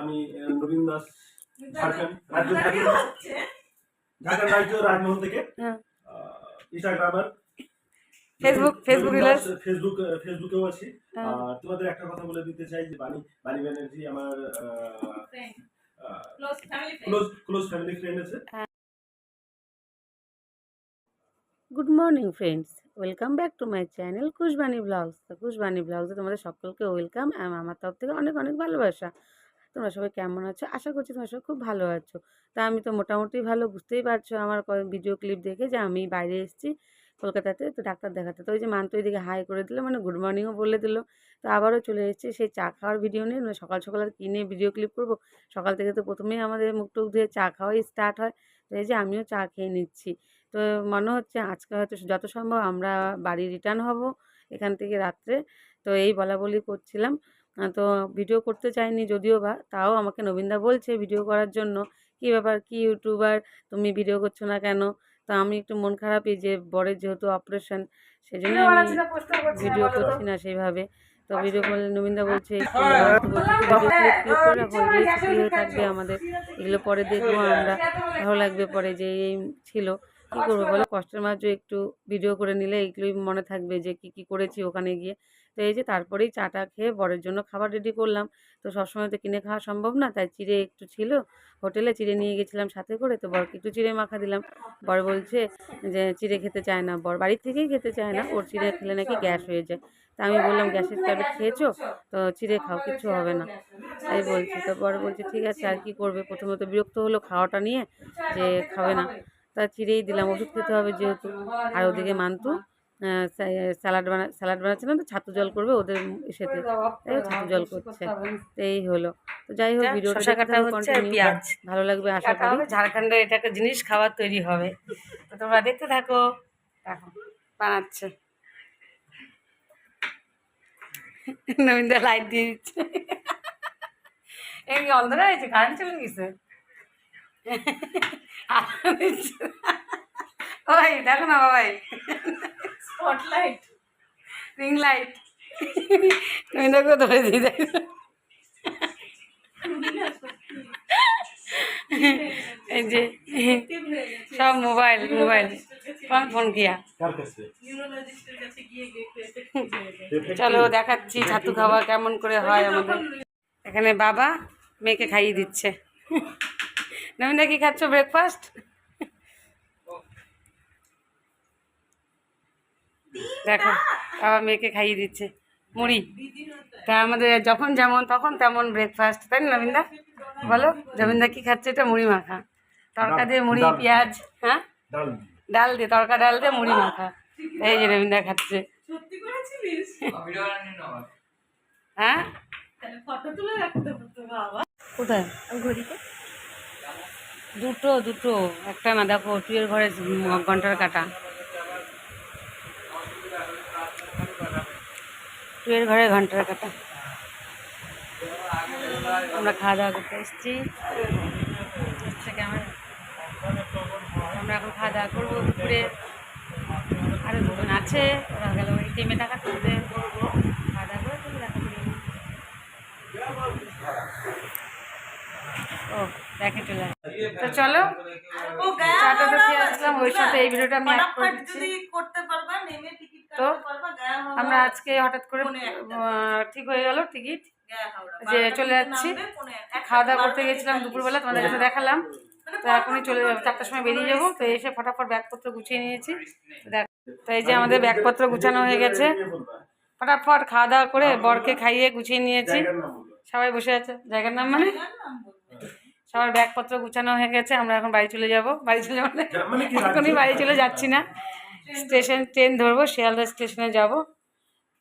আমি নবীন দাস ঝাড়খণ্ড রাজ্য ঝাড়খণ্ড ঝাড়খণ্ড রাজ্য রাজমোহন থেকে। Instagrammer. Facebook Facebook reelers Facebook ফেসবুকেও আছি। তোমাদের একটা কথা বলে দিতে চাই যে বাণী বাণী ব্যানার্জি আমার ক্লোজ ক্লোজ ফ্যামিলি ফ্রেন্ড আছে। Good morning friends welcome back to my channel Kushbani blogs তো কুশবাণী ব্লগসে তোমাদের সকলকে ওয়েলকাম আমার তরফ থেকে অনেক অনেক ভালোবাসা। তোমরা সবাই কেমন আছো? আশা করছি তোমরা সবাই খুব ভালো আছো। তা আমি তো মোটামুটি ভালো, বুঝতেই পারছ আমার ভিডিও ক্লিপ দেখে যে আমি বাইরে এসেছি কলকাতাতে, তো ডাক্তার দেখাতে। তো ওই যে মান্ত দিকে হাই করে দিল মানে গুড মর্নিংও বলে দিল। তো আবারও চলে এসেছি, সেই চা খাওয়ার ভিডিও নিয়ে। মানে সকাল সকাল আর কিনে ভিডিও ক্লিপ করব? সকাল থেকে তো প্রথমেই আমাদের মুখ টুক ধুয়ে চা খাওয়াই স্টার্ট হয়। তো এই যে আমিও চা খেয়ে নিচ্ছি। তো মনে হচ্ছে আজকে হয়তো যত সম্ভব আমরা বাড়ি রিটার্ন হব এখান থেকে রাত্রে। তো এই বলা বলি করছিলাম। তো ভিডিও করতে চাইনি যদিও বা তাও আমাকে নবীনদা বলছে ভিডিও করার জন্য কী ব্যাপার? কী ইউটিউবার? তুমি ভিডিও করছ না কেন? তো আমি একটু মন খারাপই যে বরের যেহেতু অপারেশন সেই জন্য আমি ভিডিও করছি না সেইভাবে। তো ভিডিও করলে নবীনদা বলছে এগুলোই স্মৃতি হয়ে থাকবে আমাদের। এগুলো পরে দেখব আমরা। ভালো লাগবে পরে যে এই ছিল। কী করব বলো? কষ্টের মাঝে একটু ভিডিও করে নিলে এইগুলোই মনে থাকবে যে কী কী করেছি ওখানে গিয়ে। তো এই যে তারপরেই চাটা খেয়ে বরের জন্য খাবার রেডি করলাম। তো সবসময় তো কিনে খাওয়া সম্ভব না, তাই চিড়ে একটু ছিল। হোটেলে চিড়ে নিয়ে গেছিলাম সাথে করে, তো বরকে একটু চিড়ে মাখা দিলাম। বর বলছে যে চিড়ে খেতে চায় না, বর বাড়ির থেকেই খেতে চায় না, ওর চিড়ে খেলে নাকি গ্যাস হয়ে যায়। তা আমি বললাম, গ্যাসের ট্যাবলেট খেয়েছো? তো চিড়ে খাও, কিচ্ছু হবে না। তাই বলছি, তো বর বলছে, ঠিক আছে, আর কি করবে? প্রথমত বিরক্ত হলো খাওয়াটা নিয়ে যে খাবে না। তা চিড়েই দিলাম, ওষুধ খেতে হবে যেহেতু। আর ওদিকে মান্তু স্যালাড বানা স্যালাড বানাচ্ছে না তো ছাতু জল করবে ওদের এসেতে তাই ছাতু জল করছে। তো এই হলো। তো যাই হোক ভিডিওটা হচ্ছে পেঁয়াজ। ভালো লাগবে আশা করি। হবে ঝাড়খণ্ডে এটা একটা জিনিস খাবার তৈরি হবে। তো তোমরা দেখতে থাকো। দেখো বানাচ্ছে। নবীনদা লাইট দিয়ে দিচ্ছে। এই কি অন্ধকার হয়েছে কারেন্ট চলে গেছে। ওই দেখো না বাবাই। স্পটলাইট রিং লাইট নবীনদাকেও ধরে দিয়ে দেয় এই যে সব মোবাইল মোবাইল কম ফোন কিয়া চলো দেখাচ্ছি ছাতু খাওয়া কেমন করে হয় আমাদের এখানে বাবা মেয়েকে খাইয়ে দিচ্ছে। নমিন্দা কি খাচ্ছ ব্রেকফাস্ট দেখো বাবা মেয়েকে খাইয়ে দিচ্ছে। মুড়ি। তা আমাদের যখন যেমন তখন তেমন ব্রেকফাস্ট তাই না নবীন্দা বলো রবীন্দা কি খাচ্ছে? এটা মুড়ি মাখা। তরকা দিয়ে মুড়ি পেঁয়াজ হ্যাঁ? ডাল। দিয়ে তড়কা ডাল দিয়ে মুড়ি মাখা। এই যে রবীন্দা খাচ্ছে। হ্যাঁ? তাহলে ফটো তুলে রাখতে হতো বাবা। কোথায়? দুটো দুটো। একটা না দেখো টুয়ের ঘরে ঘণ্টার কাটা। টুয়ের ঘরে ঘণ্টার কাটা। আমরা খাওয়া দাওয়া করতে এসেছি। ক্যামেরা আমরা এখন খাওয়া দাওয়া করব দুপুরে। আরও দুজন আছে ওরা গেল ওই টিমে টাকা তুলতে খাওয়া দাওয়া করে তুমি দেখা ও দেখে চলে তো চলো। চাটা তো খেয়ে আসলাম ওই সাথে এই ভিডিওটা আমি করতে পারবা নেমে তো আমরা আজকে হঠাৎ করে ঠিক হয়ে গেল টিকিট। যে চলে যাচ্ছি। খাওয়া দাওয়া করতে গেছিলাম দুপুরবেলা তোমাদের কাছে দেখালাম। মানে তো এখনই চলে যাব চারটার সময় বেরিয়ে যাব। তো এসে ফটাফট ব্যাগপত্র গুছিয়ে নিয়েছি। তো দেখ তো এই যে আমাদের ব্যাগপত্র গুছানো হয়ে গেছে। ফটাফট খাওয়া দাওয়া করে বরকে খাইয়ে গুছিয়ে নিয়েছি। সবাই বসে আছে। জায়গার নাম মানে। সবার ব্যাগপত্র গুছানো হয়ে গেছে। আমরা এখন বাড়ি চলে যাব। বাড়ি চলে যাব যা- মানে এখনই বাড়ি চলে যাচ্ছি না। স্টেশন ট্রেন ধরবো শিয়ালদা স্টেশনে যাব।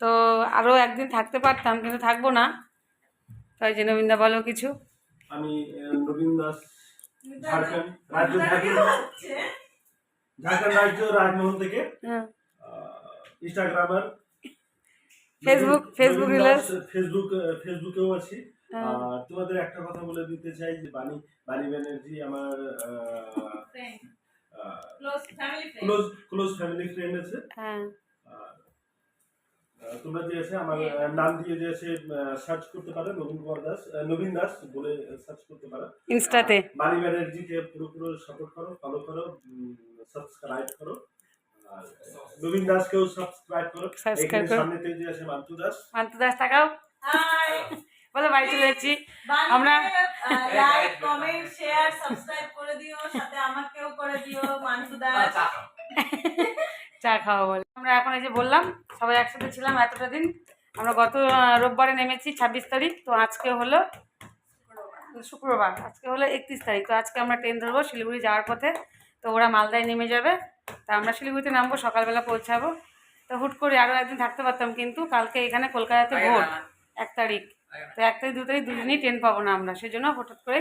তো আরও একদিন থাকতে পারতাম কিন্তু থাকব না। তাই যে নবীন্দা বলো কিছু। আমি নবীন দাস ঝাড়খণ্ড রাজ্য ঝাড়খণ্ড ঝাড়খণ্ড রাজ্য রাজমোহন থেকে হ্যাঁ। ইনস্টাগ্রামার ফেসবুক ফেসবুক ফেসবুক ফেসবুকেও আছি। হ্যাঁ। তোমাদের একটা কথা বলে দিতে চাই যে বাণী বাণী ব্যানার্জি আমার ক্লোজ ক্লোজ ফ্যামিলি ফ্রেন্ড আছে। হ্যাঁ। তোমরা যে এসে আমার নাম দিয়ে যে এসে সার্চ করতে পারো নবীন কুমার দাস নবীন দাস বলে সার্চ করতে পারো। ইনস্টাতে। মানি ব্যানার্জিকে পুরো পুরো সাপোর্ট করো ফলো করো সাবস্ক্রাইব করো। নবীন দাসকেও সাবস্ক্রাইব করো। এখানে করো। সামনে থেকে যে আছে মান্তু দাস। মান্তু দাস তাকাও। হাই বলো বাড়ি চলে যাচ্ছি। আমরা- লাইক কমেন্ট শেয়ার সাবস্ক্রাইব করে দিও সাথে আমাকেও করে দিও মান্তু দাস চা খাওয়া বলে। আমরা এখন এই যে বললাম সবাই একসাথে ছিলাম এতটা দিন। আমরা গত রোববারে নেমেছি ছাব্বিশ তারিখ তো আজকে হলো শুক্রবার। আজকে হলো একত্রিশ তারিখ তো আজকে আমরা ট্রেন ধরবো শিলিগুড়ি যাওয়ার পথে। তো ওরা মালদায় নেমে যাবে। তা আমরা শিলিগুড়িতে নামবো সকালবেলা পৌঁছাবো। তো হুট করে আরও একদিন থাকতে পারতাম কিন্তু কালকে এখানে কলকাতাতে ভোট এক তারিখ। তো এক তারিখ দু তারিখ দুদিনই ট্রেন পাবো না আমরা। সেই জন্য হঠাৎ করে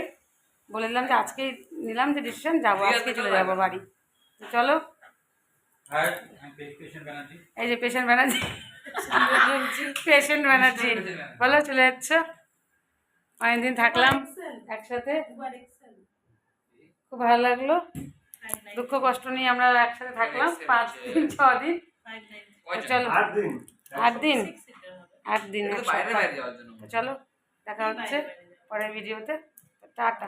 বলে দিলাম যে আজকেই নিলাম যে ডিসিশন যাব আজকে চলে যাব বাড়ি। চলো. এই যে পেশেন্ট ব্যানার্জি। পেশেন্ট ব্যানার্জি। বলো চলে যাচ্ছ? অনেকদিন থাকলাম একসাথে। খুব ভালো লাগল। দুঃখ কষ্ট নিয়ে আমরা একসাথে থাকলাম পাঁচ দিন ছ দিন। চলো। আট দিন। আট দিন? আট দিন এক বাইরে সপ্তাহ। বাইরে যাওয়ার জন্য তো চলো দেখা হচ্ছে পরের ভিডিওতে। টাটা।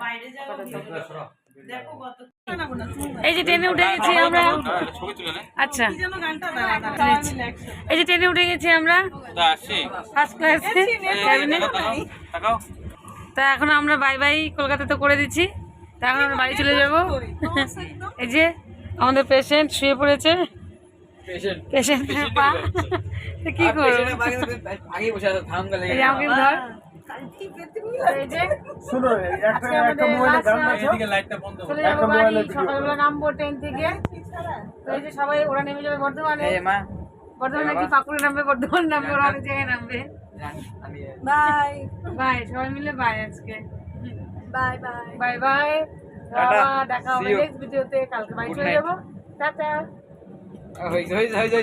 এই যে ট্রেনে উঠে গেছি আমরা। ছবি তুলে নে। আচ্ছা। যেন গানটা দাঁড়া দাঁড়া এই যে ট্রেনে উঠে গেছি আমরা। ফার্স্ট ক্লাসে তা এখন আমরা বাই বাই কলকাতাতে করে দিচ্ছি। তা এখন আমরা বাড়ি চলে যাব। এই যে আমাদের পেশেন্ট শুয়ে পড়েছে। পেশেন্টের পা। কি করব? আমাকে ধর। সকালবেলা নামবো ট্রেন থেকে। তো এই যে সবাই ওরা নেমে যাবে বর্ধমানে। বর্ধমানে পাকুড়ে নামবে বর্ধমান নামবে ওরা অনেক জায়গায় নামবে। বাই। বাই সবাই মিলে বাই আজকে। Bye bye. Bye bye. দেখা হবে নেক্সট ভিডিওতে কালকে বাড়ি Good চলে যাব। টাটা। হয়েছে হয়েছে হয়েছে